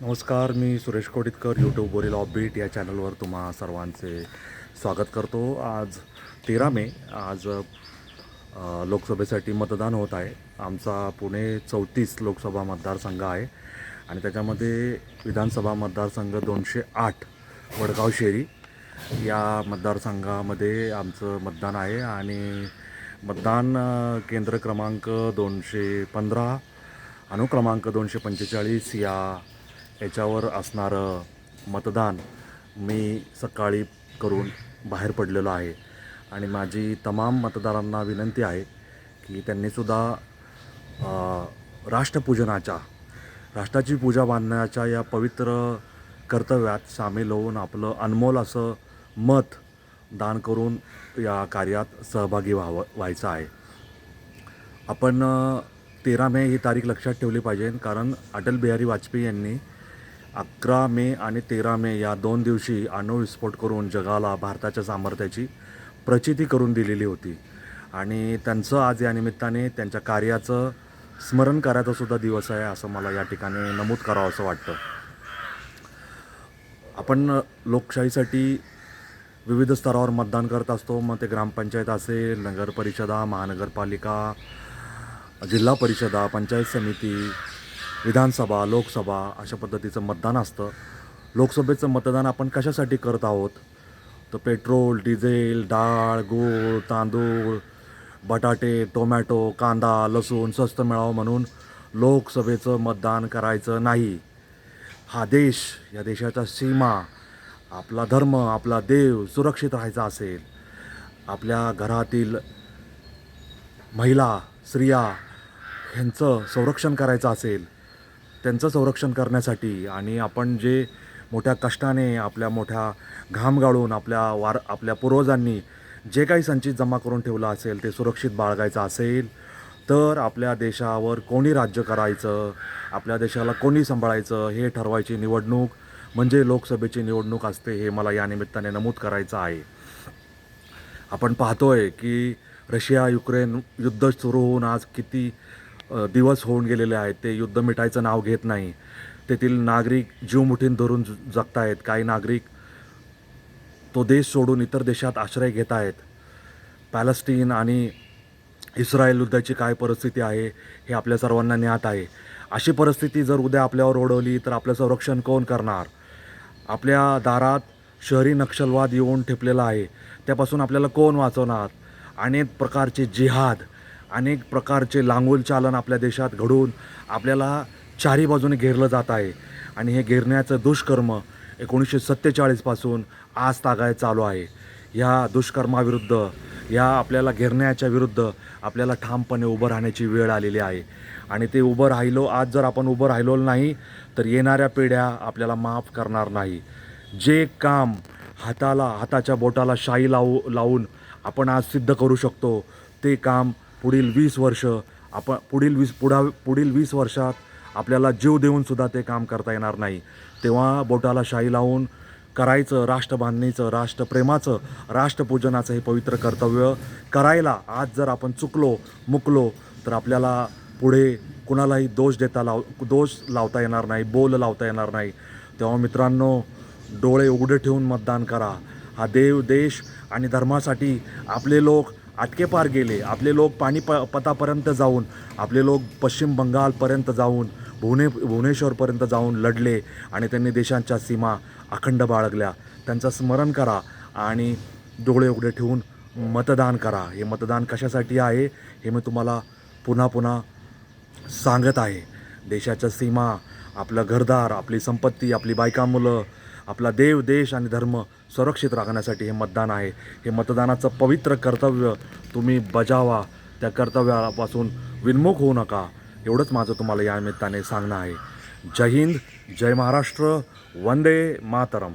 नमस्कार मी सुरेश कोडितकर यूट्यूबवरील ऑफबीट या चॅनलवर तुम्हा सर्वांचे स्वागत करतो. आज तेरा मे आज लोकसभेसाठी मतदान होत आहे. आमचा पुणे चौतीस लोकसभा मतदारसंघ आहे आणि त्याच्यामध्ये विधानसभा मतदारसंघ दोनशे आठ वडगाव शेरी या मतदारसंघामध्ये आमचं मतदान आहे आणि मतदान केंद्र क्रमांक दोनशे पंधरा अनुक्रमांक दोनशे पंचेचाळीस या याच्यावर असणारं मतदान मी सकाळी करून बाहेर पडलेलो आहे. आणि माझी तमाम मतदारांना विनंती आहे की त्यांनीसुद्धा राष्ट्रपूजनाच्या राष्ट्राची पूजा बांधण्याच्या या पवित्र कर्तव्यात सामील होऊन आपलं अनमोल असं मत दान करून या कार्यात सहभागी व्हावं व्हायचं आहे. आपण तेरा मे ही तारीख लक्षात ठेवली पाहिजे कारण अटल बिहारी वाजपेयी यांनी अकरा मे आणि तेरा मे या दोन दिवशी अणुविस्फोट करून जगाला भारताच्या सामर्थ्याची प्रचिती करून दिलेली होती. आणि त्यांचं आज या निमित्ताने त्यांच्या कार्याचं स्मरण करायचा सुद्धा दिवस आहे असं मला या ठिकाणी नमूद करावं असं वाटतं. आपण लोकशाहीसाठी विविध स्तरावर मतदान करत असतो. मग ते ग्रामपंचायत असेल नगर परिषदा महानगरपालिका जिल्हा परिषदा पंचायत समिती विधानसभा लोकसभा अशा पद्धतीचं मतदान असतं. लोकसभेचं मतदान आपण कशासाठी करत आहोत? तर पेट्रोल डिझेल डाळ गूळ तांदूळ बटाटे टोमॅटो कांदा लसूण स्वस्त मिळावं म्हणून लोकसभेचं मतदान करायचं नाही. हा देश या देशाच्या सीमा आपला धर्म आपला देव सुरक्षित राहायचा असेल. आपल्या घरातील महिला स्त्रिया ह्यांचं संरक्षण करायचं असेल. त्यांचं संरक्षण करण्यासाठी आणि आपण जे मोठ्या कष्टाने आपल्या मोठ्या घाम गाळून आपल्या वार आपल्या पूर्वजांनी जे काही संचित जमा करून ठेवलं असेल ते सुरक्षित बाळगायचं असेल तर आपल्या देशावर कोणी राज्य करायचं आपल्या देशाला कोणी सांभाळायचं हे ठरवायची निवडणूक म्हणजे लोकसभेची निवडणूक असते हे मला या निमित्ताने नमूद करायचं आहे. आपण पाहतोय की रशिया युक्रेन युद्ध सुरू होऊन आज किती दिवस होऊन गेलेले आहेत. ते युद्ध मिटायचं नाव घेत नाही. तेथील नागरिक जीव मुठीन धरून जगत जगतायत. काही नागरिक तो देश सोडून इतर देशात आश्रय घेत आहेत पॅलेस्टीन आणि इस्रायल युद्धाची काय परिस्थिती आहे हे आपल्या सर्वांना ज्ञात आहे. अशी परिस्थिती जर उद्या आपल्यावर ओढवली तर आपलं संरक्षण कोण करणार? आपल्या दारात शहरी नक्षलवाद येऊन ठेपलेला आहे. त्यापासून आपल्याला कोण वाचवणार? अनेक प्रकारचे जिहाद अनेक प्रकारचे लांगोल चालन आपल्या देशात घडून आपल्याला चारी बाजूने घेरलं जात आहे. आणि हे घेरण्याचं दुष्कर्म एकोणीसशे सत्तेचाळीसपासून आज तागाय चालू आहे. ह्या दुष्कर्माविरुद्ध या आपल्याला घेरण्याच्या विरुद्ध आपल्याला ठामपणे उभं राहण्याची वेळ आलेली आहे. आणि ते उभं राहिलो आज जर आपण उभं राहिलो नाही तर येणाऱ्या पिढ्या आपल्याला माफ करणार नाही. जे काम हाताला हाताच्या बोटाला शाई लावू लावून आपण आज सिद्ध करू शकतो ते काम पुढील वीस वर्ष आपण पुढील वीस पुढा पुढील वीस वर्षात आपल्याला जीव देऊनसुद्धा ते काम करता येणार नाही. तेव्हा बोटाला शाई लावून करायचं राष्ट्रबांधणीचं राष्ट्रप्रेमाचं राष्ट्रपूजनाचं हे पवित्र कर्तव्य करायला आज जर आपण चुकलो मुकलो तर आपल्याला पुढे कुणालाही दोष देता लाव दोष लावता येणार नाही बोल लावता येणार नाही. तेव्हा मित्रांनो डोळे उघडे ठेवून मतदान करा. हा देव देश आणि धर्मासाठी आपले लोक आटकेपार गेले. आपले लोक पाणी प पतापर्यंत जाऊन आपले लोक पश्चिम बंगालपर्यंत जाऊन भुवने भुवनेश्वरपर्यंत जाऊन लढले आणि त्यांनी देशांच्या सीमा अखंड बाळगल्या. त्यांचं स्मरण करा आणि डोळे उघडे ठेवून मतदान करा. हे मतदान कशासाठी आहे हे मी तुम्हाला पुन्हा पुन्हा सांगत आहे. देशाच्या सीमा आपलं घरदार आपली संपत्ती आपली बायका मुलं आपला देव देश आणि धर्म सुरक्षित राखण्यासाठी हे मतदान आहे. हे मतदानाचं पवित्र कर्तव्य तुम्ही बजावा. त्या कर्तव्यापासून विन्मुख होऊ नका. एवढंच माझं तुम्हाला या निमित्ताने सांगणं आहे. जय हिंद जय महाराष्ट्र वंदे मातरम.